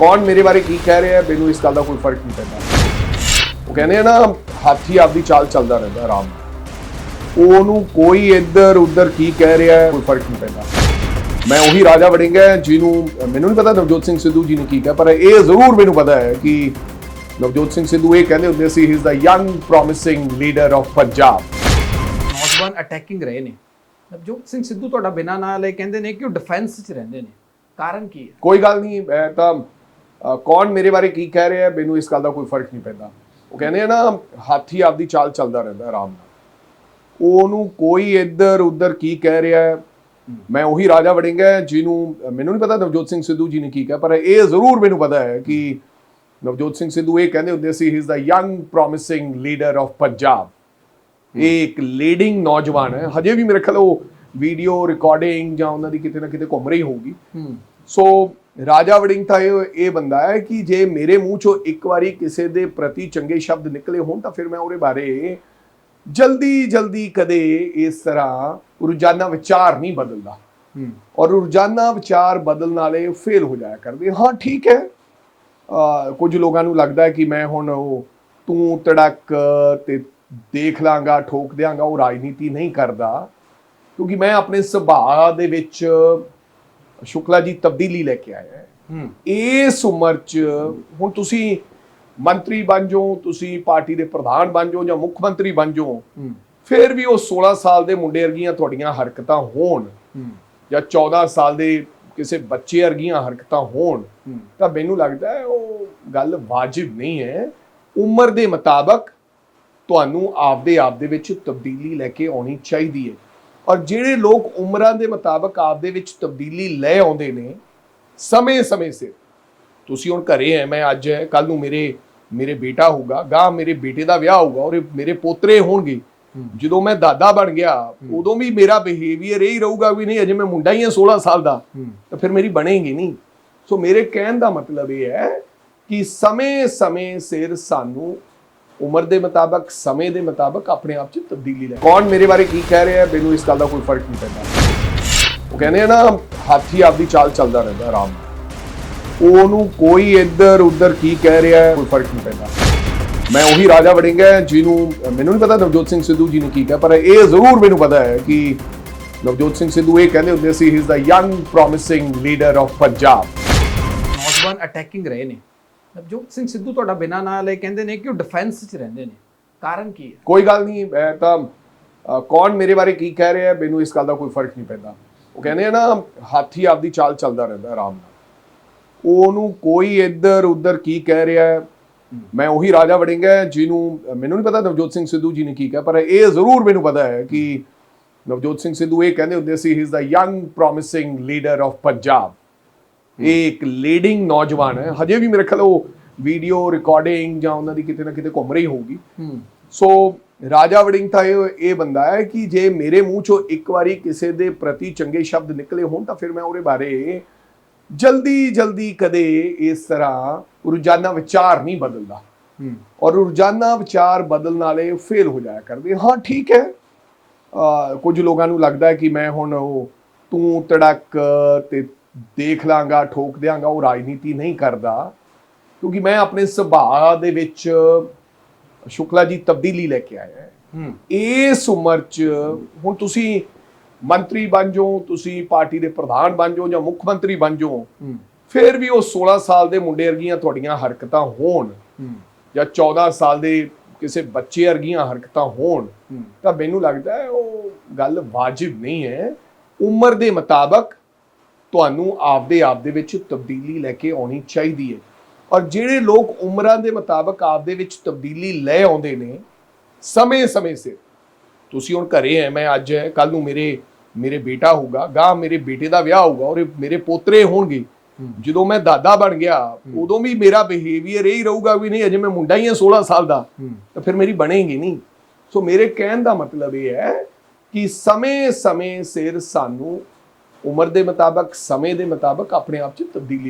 ਕੌਣ ਮੇਰੇ ਬਾਰੇ ਕੀ ਕਹਿ ਰਿਹਾ ਹੈ ਮੈਨੂੰ ਇਸ ਗੱਲ ਦਾ ਕੋਈ ਫ਼ਰਕ ਨਹੀਂ ਪੈਂਦਾ। ਉਹ ਕਹਿੰਦੇ ਆ ਨਾ ਹਾਥੀ ਆਪਦੀ ਚਾਲ ਚੱਲਦਾ ਰਹਿੰਦਾ ਆਰਾਮ ਨਾਲ। ਉਹਨੂੰ ਕੋਈ ਇੱਧਰ ਉੱਧਰ ਕੀ ਕਹਿ ਰਿਹਾ ਹੈ ਕੋਈ ਫ਼ਰਕ ਨਹੀਂ ਪੈਂਦਾ। ਮੈਂ ਉਹੀ ਰਾਜਾ ਵੜਿੰਗਾ ਜਿਹਨੂੰ ਮੈਨੂੰ ਨਹੀਂ ਪਤਾ ਨਵਜੋਤ ਸਿੰਘ ਸਿੱਧੂ ਜੀ ਨੇ ਕੀ ਕਿਹਾ ਪਰ ਇਹ ਜ਼ਰੂਰ ਮੈਨੂੰ ਪਤਾ ਹੈ ਕਿ ਨਵਜੋਤ ਸਿੰਘ ਸਿੱਧੂ ਇਹ ਕਹਿੰਦੇ ਹੁੰਦੇ ਸੀ he is the young promising leader of Punjab ਨੌਜਵਾਨ ਅਟੈਕਿੰਗ ਰਹੇ ਨੇ। ਨਵਜੋਤ ਸਿੰਘ ਸਿੱਧੂ ਤੁਹਾਡਾ ਬਿਨਾਂ ਨਾਂ ਲਏ ਕਹਿੰਦੇ ਨੇ ਕਿ ਉਹ ਡਿਫੈਂਸ 'ਚ ਰਹਿੰਦੇ ਨੇ। ਕਾਰਨ ਕੀ ਹੈ? ਕੋਈ ਗੱਲ ਨਹੀਂ ਮੈਂ ਤਾਂ ਕੌਣ ਮੇਰੇ ਬਾਰੇ ਕੀ ਕਹਿ ਰਿਹਾ ਮੈਨੂੰ ਇਸ ਗੱਲ ਦਾ ਕੋਈ ਫ਼ਰਕ ਨਹੀਂ ਪੈਂਦਾ। ਉਹ ਕਹਿੰਦੇ ਆ ਨਾ ਹਾਥੀ ਆਪਦੀ ਚਾਲ ਚੱਲਦਾ ਰਹਿੰਦਾ ਆਰਾਮ ਨਾਲ। ਉਹਨੂੰ ਕੋਈ ਇੱਧਰ ਉੱਧਰ ਕੀ ਕਹਿ ਰਿਹਾ ਹੈ ਮੈਂ ਉਹੀ ਰਾਜਾ ਵੜਿੰਗਾ ਜਿਹਨੂੰ ਮੈਨੂੰ ਨਹੀਂ ਪਤਾ ਨਵਜੋਤ ਸਿੰਘ ਸਿੱਧੂ ਜੀ ਨੇ ਕੀ ਕਿਹਾ ਪਰ ਇਹ ਜ਼ਰੂਰ ਮੈਨੂੰ ਪਤਾ ਹੈ ਕਿ ਨਵਜੋਤ ਸਿੰਘ ਸਿੱਧੂ ਇਹ ਕਹਿੰਦੇ ਹੁੰਦੇ ਸੀ he is the young promising leader of Punjab ਇਹ ਇੱਕ ਲੀਡਿੰਗ ਨੌਜਵਾਨ ਹੈ। ਹਜੇ ਵੀ ਮੇਰੇ ਖਿਆਲ ਉਹ ਵੀਡੀਓ ਰਿਕਾਰਡਿੰਗ ਜਾਂ ਉਹਨਾਂ ਦੀ ਕਿਤੇ ਨਾ ਕਿਤੇ ਘੁੰਮ ਰਹੀ ਹੋਊਗੀ। ਸੋ ਰਾਜਾ ਵੜਿੰਗ ਤਾਂ ਇਹ ਬੰਦਾ ਹੈ ਕਿ ਜੇ ਮੇਰੇ ਮੂੰਹ ਚੋਂ ਇੱਕ ਵਾਰੀ ਕਿਸੇ ਦੇ ਪ੍ਰਤੀ ਚੰਗੇ ਸ਼ਬਦ ਨਿਕਲੇ ਹੋਣ ਤਾਂ ਫਿਰ ਮੈਂ ਉਹਦੇ ਬਾਰੇ ਜਲਦੀ ਜਲਦੀ ਕਦੇ ਇਸ ਤਰ੍ਹਾਂ ਰੋਜ਼ਾਨਾ ਵਿਚਾਰ ਨਹੀਂ ਬਦਲਦਾ। ਔਰ ਰੋਜ਼ਾਨਾ ਵਿਚਾਰ ਬਦਲਣ ਵਾਲੇ ਫੇਲ ਹੋ ਜਾਇਆ ਕਰਦੇ। ਹਾਂ ਠੀਕ ਹੈ। ਕੁਝ ਲੋਕਾਂ ਨੂੰ ਲੱਗਦਾ ਹੈ ਕਿ ਮੈਂ ਹੁਣ ਉਹ ਤੂੰ ਤੜਕ ਤੇ ਦੇਖ ਲਾਂਗਾ ਠੋਕ ਦਿਆਂਗਾ ਉਹ ਰਾਜਨੀਤੀ ਨਹੀਂ ਕਰਦਾ। ਕਿਉਂਕਿ ਮੈਂ ਆਪਣੇ ਸੁਭਾਅ ਦੇ ਵਿੱਚ ਸ਼ੁਕਲਾ ਜੀ ਤਬਦੀਲੀ ਲੈ ਕੇ ਆਇਆ ਹੈ। ਇਸ ਉਮਰ 'ਚ ਹੁਣ ਤੁਸੀਂ ਮੰਤਰੀ ਬਣ ਜਾਓ ਤੁਸੀਂ ਪਾਰਟੀ ਦੇ ਪ੍ਰਧਾਨ ਬਣ ਜਾਓ ਜਾਂ ਮੁੱਖ ਮੰਤਰੀ ਬਣ ਜਾਓ ਫਿਰ ਵੀ ਉਹ 16 ਸਾਲ ਦੇ ਮੁੰਡੇ ਵਰਗੀਆਂ ਤੁਹਾਡੀਆਂ ਹਰਕਤਾਂ ਹੋਣ ਜਾਂ 14 ਸਾਲ ਦੇ ਕਿਸੇ ਬੱਚੇ ਵਰਗੀਆਂ ਹਰਕਤਾਂ ਹੋਣ ਤਾਂ ਮੈਨੂੰ ਲੱਗਦਾ ਹੈ ਉਹ ਗੱਲ ਵਾਜਿਬ ਨਹੀਂ ਹੈ। ਉਮਰ ਦੇ ਮੁਤਾਬਕ ਤੁਹਾਨੂੰ ਆਪਦੇ ਆਪ ਦੇ ਵਿੱਚ ਤਬਦੀਲੀ ਲੈ ਕੇ ਆਉਣੀ ਚਾਹੀਦੀ ਹੈ। ਔਰ ਜਿਹੜੇ ਲੋਕ ਉਮਰਾਂ ਦੇ ਮੁਤਾਬਕ ਆਪਦੇ ਵਿੱਚ ਤਬਦੀਲੀ ਲੈ ਆਉਂਦੇ ਨੇ ਸਮੇਂ-ਸਮੇਂ ਸਿਰ ਤੁਸੀਂ ਹੁਣ ਘਰੇ ਹੈ ਮੈਂ ਅੱਜ ਹੈ ਕੱਲ ਨੂੰ ਮੇਰੇ ਮੇਰੇ ਬੇਟਾ ਹੋਊਗਾ ਗਾਂ ਮੇਰੇ ਬੇਟੇ ਦਾ ਵਿਆਹ ਹੋਊਗਾ ਔਰ ਮੇਰੇ ਪੋਤਰੇ ਹੋਣਗੇ। ਜਦੋਂ ਮੈਂ ਦਾਦਾ ਬਣ ਗਿਆ ਉਦੋਂ ਵੀ ਮੇਰਾ ਬਿਹੇਵੀਅਰ ਇਹ ਰਹੂਗਾ ਵੀ ਨਹੀਂ ਅਜੇ ਮੈਂ ਮੁੰਡਾ ਹੀ ਹਾਂ 16 ਸਾਲ ਦਾ ਤਾਂ ਫਿਰ ਮੇਰੀ ਬਣੇਗੀ ਨਹੀਂ। ਸੋ ਮੇਰੇ ਕਹਿਣ ਦਾ ਮਤਲਬ ਇਹ ਹੈ ਕਿ ਸਮੇਂ-ਸਮੇਂ ਸਿਰ ਸਾਨੂੰ ਉਮਰ ਦੇ ਮੁਤਾਬਕ, ਸਮੇਂ ਦੇ ਮੁਤਾਬਕ ਆਪਣੇ ਆਪ 'ਚ ਤਬਦੀਲੀ ਲੈ। ਕੌਣ ਮੇਰੇ ਬਾਰੇ ਕੀ ਕਹਿ ਰਿਹਾ ਹੈ? ਮੈਨੂੰ ਇਸ ਗੱਲ ਦਾ ਕੋਈ ਫ਼ਰਕ ਨਹੀਂ ਪੈਂਦਾ। ਉਹ ਕਹਿੰਦੇ ਆ ਨਾ, ਹਾਥੀ ਆਪਦੀ ਚਾਲ ਚੱਲਦਾ ਰਹਿੰਦਾ ਆਰਾਮ ਉਹਨੂੰ ਕੋਈ ਇੱਧਰ ਉੱਧਰ ਕੀ ਕਹਿ ਰਿਹਾ ਹੈ, ਕੋਈ ਫ਼ਰਕ ਨਹੀਂ ਪੈਂਦਾ। ਮੈਂ ਉਹੀ ਰਾਜਾ ਵੜਿੰਗਾ ਜਿਹਨੂੰ, ਮੈਨੂੰ ਨਹੀਂ ਪਤਾ ਨਵਜੋਤ ਸਿੰਘ ਸਿੱਧੂ ਜੀ ਨੇ ਕੀ ਕਿਹਾ, ਪਰ ਇਹ ਜ਼ਰੂਰ ਮੈਨੂੰ ਪਤਾ ਹੈ ਕਿ ਨਵਜੋਤ ਸਿੰਘ ਸਿੱਧੂ ਇਹ ਕਹਿੰਦੇ ਹੁੰਦੇ ਸੀ he is the young promising leader of Punjab ਨੌਜਵਾਨ ਅਟੈਕਿੰਗ ਰਹੇ ਨੇ। ਨਵਜੋਤ ਸਿੰਘ ਸਿੱਧੂ ਤੁਹਾਡਾ ਬਿਨਾਂ ਨਾਂ ਲਏ ਕਹਿੰਦੇ ਨੇ ਕਿ ਉਹ ਡਿਫੈਂਸ 'ਚ ਰਹਿੰਦੇ ਨੇ। ਕਾਰਨ ਕੀ ਹੈ? ਕੋਈ ਗੱਲ ਨਹੀਂ, ਮੈਂ ਤਾਂ ਕੌਣ ਮੇਰੇ ਬਾਰੇ ਕੀ ਕਹਿ ਰਿਹਾ ਮੈਨੂੰ ਇਸ ਗੱਲ ਦਾ ਕੋਈ ਫ਼ਰਕ ਨਹੀਂ ਪੈਂਦਾ। ਉਹ ਕਹਿੰਦੇ ਆ ਨਾ, ਹਾਥੀ ਆਪਦੀ ਚਾਲ ਚੱਲਦਾ ਰਹਿੰਦਾ ਆਰਾਮ ਨਾਲ। ਉਹਨੂੰ ਕੋਈ ਇੱਧਰ ਉੱਧਰ ਕੀ ਕਹਿ ਰਿਹਾ ਮੈਂ ਉਹੀ ਰਾਜਾ ਵੜਿੰਗਾ ਹੈ, ਜਿਹਨੂੰ, ਮੈਨੂੰ ਨਹੀਂ ਪਤਾ ਨਵਜੋਤ ਸਿੰਘ ਸਿੱਧੂ ਜੀ ਨੇ ਕੀ ਕਿਹਾ, ਪਰ ਇਹ ਜ਼ਰੂਰ ਮੈਨੂੰ ਪਤਾ ਹੈ ਕਿ ਨਵਜੋਤ ਸਿੰਘ ਸਿੱਧੂ ਇਹ ਕਹਿੰਦੇ ਹੁੰਦੇ ਸੀ he is the young promising leader of Punjab ਇਹ ਇੱਕ ਲੀਡਿੰਗ ਨੌਜਵਾਨ ਹੈ। ਹਜੇ ਵੀ ਮੇਰੇ ਖਿਆਲ ਉਹ ਵੀਡੀਓ ਰਿਕਾਰਡਿੰਗ ਜਾਂ ਉਹਨਾਂ ਦੀ ਕਿਤੇ ਨਾ ਕਿਤੇ ਘੁੰਮ ਰਹੀ ਹੋਊਗੀ। ਸੋ ਰਾਜਾ ਵੜਿੰਗ ਤਾਂ ਇਹ ਇਹ ਬੰਦਾ ਹੈ ਕਿ ਜੇ ਮੇਰੇ ਮੂੰਹ ਚੋਂ ਇੱਕ ਵਾਰੀ ਕਿਸੇ ਦੇ ਪ੍ਰਤੀ ਚੰਗੇ ਸ਼ਬਦ ਨਿਕਲੇ ਹੋਣ ਤਾਂ ਫਿਰ ਮੈਂ ਉਹਦੇ ਬਾਰੇ ਜਲਦੀ ਜਲਦੀ ਕਦੇ ਇਸ ਤਰ੍ਹਾਂ ਰੋਜ਼ਾਨਾ ਵਿਚਾਰ ਨਹੀਂ ਬਦਲਦਾ। ਔਰ ਰੋਜ਼ਾਨਾ ਵਿਚਾਰ ਬਦਲਣ ਵਾਲੇ ਫੇਲ ਹੋ ਜਾਇਆ ਕਰਦੇ। ਹਾਂ ਠੀਕ ਹੈ। ਕੁਝ ਲੋਕਾਂ ਨੂੰ ਲੱਗਦਾ ਹੈ ਕਿ ਮੈਂ ਹੁਣ ਉਹ ਤੂੰ ਤੜਕ ਤੇ ਦੇਖ ਲਾਂਗਾ ਠੋਕ ਦਿਆਂਗਾ ਉਹ ਰਾਜਨੀਤੀ ਨਹੀਂ ਕਰਦਾ। ਕਿਉਂਕਿ ਮੈਂ ਆਪਣੇ ਸੁਭਾਅ ਦੇ ਵਿੱਚ ਸ਼ੁਕਲਾ ਜੀ ਤਬਦੀਲੀ ਲੈ ਕੇ ਆਇਆ ਹੈ। ਇਸ ਉਮਰ 'ਚ ਹੁਣ ਤੁਸੀਂ ਮੰਤਰੀ ਬਣ ਜਾਓ ਤੁਸੀਂ ਪਾਰਟੀ ਦੇ ਪ੍ਰਧਾਨ ਬਣ ਜਾਓ ਜਾਂ ਮੁੱਖ ਮੰਤਰੀ ਬਣ ਜਾਓ ਫਿਰ ਵੀ ਉਹ 16 ਸਾਲ ਦੇ ਮੁੰਡੇ ਵਰਗੀਆਂ ਤੁਹਾਡੀਆਂ ਹਰਕਤਾਂ ਹੋਣ ਜਾਂ 14 ਸਾਲ ਦੇ ਕਿਸੇ ਬੱਚੇ ਵਰਗੀਆਂ ਹਰਕਤਾਂ ਹੋਣ ਤਾਂ ਮੈਨੂੰ ਲੱਗਦਾ ਹੈ ਉਹ ਗੱਲ ਵਾਜਿਬ ਨਹੀਂ ਹੈ। ਉਮਰ ਦੇ ਮੁਤਾਬਕ ਤੁਹਾਨੂੰ ਆਪਦੇ ਆਪ ਦੇ ਵਿੱਚ ਤਬਦੀਲੀ ਲੈ ਕੇ ਆਉਣੀ ਚਾਹੀਦੀ ਹੈ। ਔਰ ਜਿਹੜੇ ਲੋਕ ਉਮਰਾਂ ਦੇ ਮੁਤਾਬਕ ਆਪਦੇ ਵਿੱਚ ਤਬਦੀਲੀ ਲੈ ਆਉਂਦੇ ਨੇ ਸਮੇਂ-ਸਮੇਂ ਸਿਰ ਤੁਸੀਂ ਹੁਣ ਘਰੇ ਹੈ ਮੈਂ ਅੱਜ ਹੈ ਕੱਲ ਨੂੰ ਮੇਰੇ ਮੇਰੇ ਬੇਟਾ ਹੋਊਗਾ ਗਾਂ ਮੇਰੇ ਬੇਟੇ ਦਾ ਵਿਆਹ ਹੋਊਗਾ ਔਰ ਮੇਰੇ ਪੋਤਰੇ ਹੋਣਗੇ। ਜਦੋਂ ਮੈਂ ਦਾਦਾ ਬਣ ਗਿਆ ਉਦੋਂ ਵੀ ਮੇਰਾ ਬਿਹੇਵੀਅਰ ਇਹ ਹੀ ਰਹੂਗਾ ਵੀ ਨਹੀਂ ਅਜੇ ਮੈਂ ਮੁੰਡਾ ਹੀ ਹਾਂ 16 ਸਾਲ ਦਾ ਤਾਂ ਫਿਰ ਮੇਰੀ ਬਣੇਗੀ ਨਹੀਂ। ਸੋ ਮੇਰੇ ਕਹਿਣ ਦਾ ਮਤਲਬ ਇਹ ਹੈ ਕਿ ਸਮੇਂ-ਸਮੇਂ ਸਿਰ ਸਾਨੂੰ ਉਮਰ ਦੇ ਮੁਤਾਬਕ ਸਮੇਂ ਦੇ ਮੁਤਾਬਕ ਆਪਣੇ ਆਪ 'ਚ ਤਬਦੀਲੀ